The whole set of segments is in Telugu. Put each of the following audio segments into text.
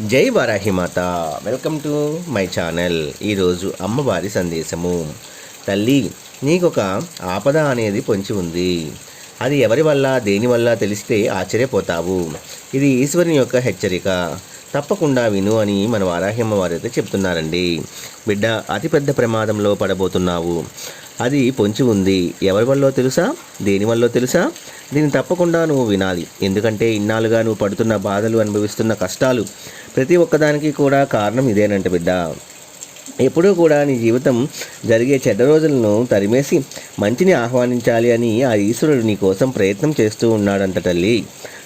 జై వారాహిమాత వెల్కమ్ టు మై ఛానల్. ఈరోజు అమ్మవారి సందేశము. తల్లి నీకొక ఆపద అనేది పొంచి ఉంది. అది ఎవరి వల్ల దేని వల్ల తెలిస్తే ఆశ్చర్యపోతావు. ఇది ఈశ్వరుని యొక్క హెచ్చరిక. తప్పకుండా విను అని మన వారాహిమ్మ వారు అయితే చెప్తున్నారండి. బిడ్డ అతిపెద్ద ప్రమాదంలో పడబోతున్నావు. అది పొంచి ఉంది. ఎవరి వల్ల తెలుసా? దేని వల్ల తెలుసా? దీన్ని తప్పకుండా నువ్వు వినాలి. ఎందుకంటే ఇన్నాళ్ళుగా నువ్వు పడుతున్న బాధలు అనుభవిస్తున్న కష్టాలు ప్రతి ఒక్కదానికి కూడా కారణం ఇదేనంట బిడ్డ. ఎప్పుడూ కూడా నీ జీవితం జరిగే చెడ్డ రోజులను తరిమేసి మంచిని ఆహ్వానించాలి అని ఆ ఈశ్వరుడు నీ కోసం ప్రయత్నం చేస్తూ ఉన్నాడంట తల్లి.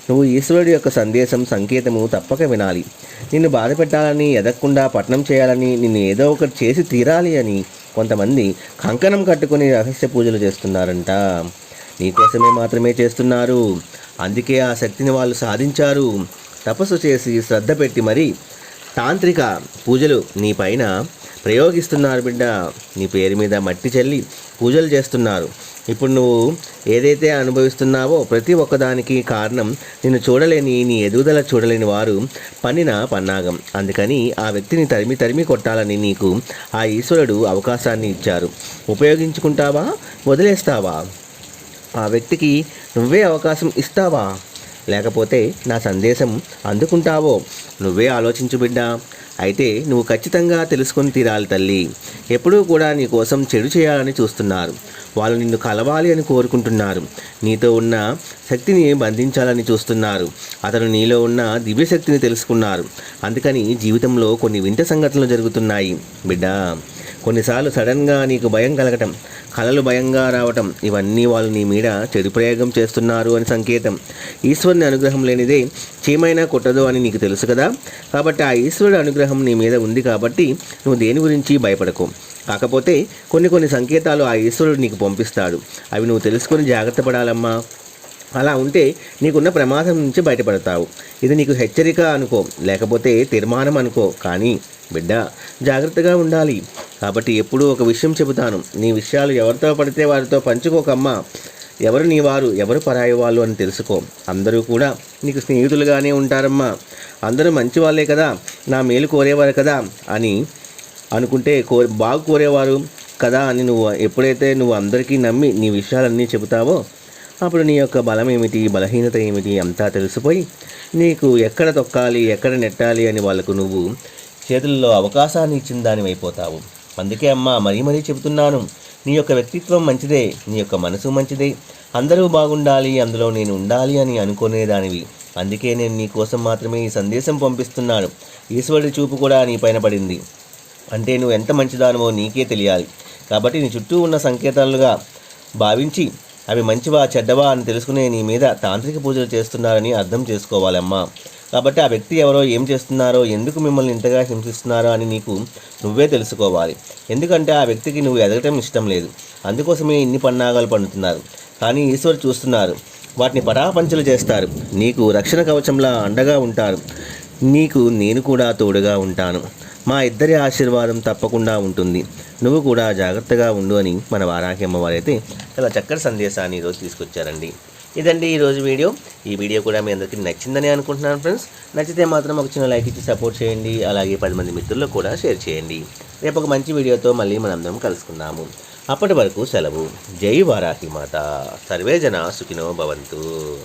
నువ్వు ఈశ్వరుడి యొక్క సందేశం సంకేతము తప్పక వినాలి. నిన్ను బాధ పెట్టాలని ఎదగకుండా పట్నం చేయాలని నిన్ను ఏదో ఒకటి చేసి తీరాలి అని కొంతమంది కంకణం కట్టుకుని రహస్య పూజలు చేస్తున్నారంట. నీకోసమే మాత్రమే చేస్తున్నారు. అందుకే ఆ శక్తిని వాళ్ళు సాధించారు. తపస్సు చేసి శ్రద్ధ పెట్టి మరి తాంత్రిక పూజలు నీ పైన ప్రయోగిస్తున్నారు బిడ్డ. నీ పేరు మీద మట్టి చల్లి పూజలు చేస్తున్నారు. ఇప్పుడు నువ్వు ఏదైతే అనుభవిస్తున్నావో ప్రతి ఒక్కదానికి కారణం నిన్ను చూడలేని నీ ఎదుగుదల చూడలేని వారు పన్నిన పన్నాగం. అందుకని ఆ వ్యక్తిని తరిమి తరిమి కొట్టాలని నీకు ఆ ఈశ్వరుడు అవకాశాన్ని ఇచ్చారు. ఉపయోగించుకుంటావా? వదిలేస్తావా? ఆ వ్యక్తికి నువ్వే అవకాశం ఇస్తావా? లేకపోతే నా సందేశం అందుకుంటావో? నువ్వే ఆలోచించు బిడ్డా. అయితే నువ్వు ఖచ్చితంగా తెలుసుకొని తీరాలి తల్లి. ఎప్పుడూ కూడా నీ కోసం చెడు చేయాలని చూస్తున్నారు. వాళ్ళు నిన్ను కలవాలి అని కోరుకుంటున్నారు. నీతో ఉన్న శక్తిని బంధించాలని చూస్తున్నారు. అతను నీలో ఉన్న దివ్యశక్తిని తెలుసుకున్నారు. అందుకని జీవితంలో కొన్ని వింత సంఘటనలు జరుగుతున్నాయి. బిడ్డ కొన్నిసార్లు సడన్గా నీకు భయం కలగటం కలలు భయంగా రావటం ఇవన్నీ వాళ్ళు నీ మీద చెడు ప్రయోగం చేస్తున్నారు అని సంకేతం. ఈశ్వరుని అనుగ్రహం లేనిదే చీమైనా కొట్టదు అని నీకు తెలుసు కదా? కాబట్టి ఆ ఈశ్వరుడు అనుగ్రహం నీ మీద ఉంది కాబట్టి నువ్వు దేని గురించి భయపడకు. కాకపోతే కొన్ని కొన్ని సంకేతాలు ఆ ఈశ్వరుడు నీకు పంపిస్తాడు. అవి నువ్వు తెలుసుకొని జాగ్రత్త పడాలమ్మా. అలా ఉంటే నీకున్న ప్రమాదం నుంచి బయటపడతావు. ఇది నీకు హెచ్చరిక అనుకో లేకపోతే తీర్మానం అనుకో. కానీ బిడ్డ జాగ్రత్తగా ఉండాలి. కాబట్టి ఎప్పుడూ ఒక విషయం చెబుతాను. నీ విషయాలు ఎవరితో పడితే వారితో పంచుకోకమ్మా ఎవరు నీ వారు ఎవరు పరాయి వాళ్ళు అని తెలుసుకో. అందరూ కూడా నీకు స్నేహితులుగానే ఉంటారమ్మా. అందరూ మంచి వాళ్ళే కదా. నా మేలు కోరేవారు కదా అని అనుకుంటే కో బాగు కోరేవారు కదా అని నువ్వు ఎప్పుడైతే నువ్వు అందరికీ నమ్మి నీ విషయాలన్నీ చెబుతావో అప్పుడు నీ యొక్క బలం ఏమిటి బలహీనత ఏమిటి అంతా తెలిసిపోయి నీకు ఎక్కడ తొక్కాలి ఎక్కడ నెట్టాలి అని వాళ్ళకు నువ్వు చేతుల్లో అవకాశాన్ని ఇచ్చిన దానివైపోతావు. అందుకే అమ్మా మరీ మరీ చెబుతున్నాను. నీ యొక్క వ్యక్తిత్వం మంచిదే నీ యొక్క మనసు మంచిదే. అందరూ బాగుండాలి అందులో నేను ఉండాలి అని అనుకునేదానివి. అందుకే నేను నీ కోసం మాత్రమే ఈ సందేశం పంపిస్తున్నాను. ఈశ్వరుడి చూపు కూడా నీ పైన పడింది. అంటే నువ్వు ఎంత మంచిదానమో నీకే తెలియాలి. కాబట్టి నీ చుట్టూ ఉన్న సంకేతాలుగా భావించి అవి మంచివా చెడ్డవా అని తెలుసుకునే నీ మీద తాంత్రిక పూజలు చేస్తున్నారని అర్థం చేసుకోవాలమ్మా. కాబట్టి ఆ వ్యక్తి ఎవరో ఏం చేస్తున్నారో ఎందుకు మిమ్మల్ని ఇంతగా హింసిస్తున్నారో అని నీకు నువ్వే తెలుసుకోవాలి. ఎందుకంటే ఆ వ్యక్తికి నువ్వు ఎదగటం ఇష్టం లేదు. అందుకోసమే ఇన్ని పన్నాగాలు పండుతున్నారు. కానీ ఈశ్వరు చూస్తున్నారు. వాటిని పటాపంచలు చేస్తారు. నీకు రక్షణ కవచంలా అండగా ఉంటారు. నీకు నేను కూడా తోడుగా ఉంటాను. మా ఇద్దరి ఆశీర్వాదం తప్పకుండా ఉంటుంది. నువ్వు కూడా జాగ్రత్తగా ఉండు అని మన వారాహి అమ్మవారైతే చాలా చక్కటి సందేశాన్ని ఈరోజు తీసుకొచ్చారండి. ఇదండి ఈరోజు వీడియో. ఈ వీడియో కూడా మీ అందరికీ నచ్చిందని అనుకుంటున్నాను ఫ్రెండ్స్. నచ్చితే మాత్రం ఒక చిన్న లైక్ ఇచ్చి సపోర్ట్ చేయండి. అలాగే పది మంది మిత్రుల్లో కూడా షేర్ చేయండి. రేపు ఒక మంచి వీడియోతో మళ్ళీ మనందరం కలుసుకుందాము. అప్పటి వరకు సెలవు. జై వారాహి మాత. సర్వే జన సుఖినో భవంతు.